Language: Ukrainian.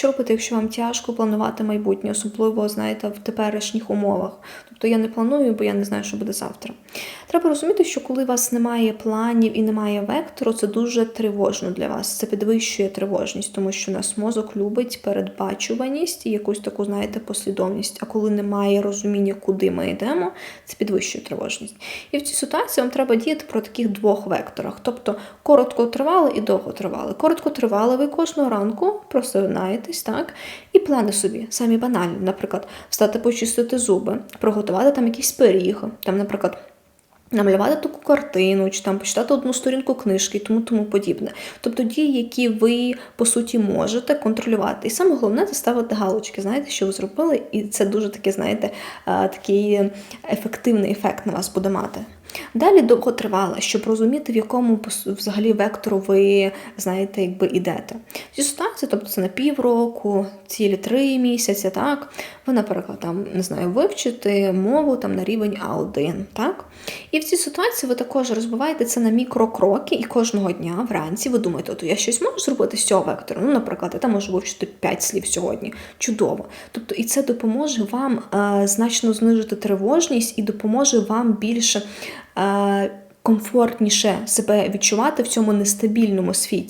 Що робити, якщо вам тяжко планувати майбутнє, особливо, знаєте, в теперішніх умовах? Тобто я не планую, бо я не знаю, що буде завтра. Треба розуміти, що коли у вас немає планів і немає вектору, це дуже тривожно для вас. Це підвищує тривожність, тому що наш мозок любить передбачуваність і якусь таку, знаєте, послідовність. А коли немає розуміння, куди ми йдемо, це підвищує тривожність. І в цій ситуації вам треба діяти про таких двох векторах, тобто короткотривале і довготривале. Короткотривале ви кожного ранку просинаєтесь, так, і плани собі, самі банальні, наприклад, встати почистити зуби, приготувати там якийсь пиріг, там, наприклад. Намалювати таку картину, чи там почитати одну сторінку книжки і тому тому подібне. Тобто дії, які ви по суті можете контролювати. І саме головне це ставити галочки, знаєте, що ви зробили, і це дуже таки, знаєте, такий ефективний ефект на вас буде мати. Далі довготривале, щоб розуміти, в якому взагалі вектору ви знаєте, якби ідете. Ці ситуації, тобто це на півроку, цілі три місяці, так. Ви, наприклад, там не знаю, вивчите мову там на рівень А1, так? І в цій ситуації ви також розбиваєте це на мікрокроки, і кожного дня вранці ви думаєте, от я щось можу зробити з цього вектору. Ну, наприклад, я там можу вивчити 5 слів сьогодні. Чудово. Тобто, і це допоможе вам е, значно знижити тривожність і допоможе вам більше комфортніше себе відчувати в цьому нестабільному світі.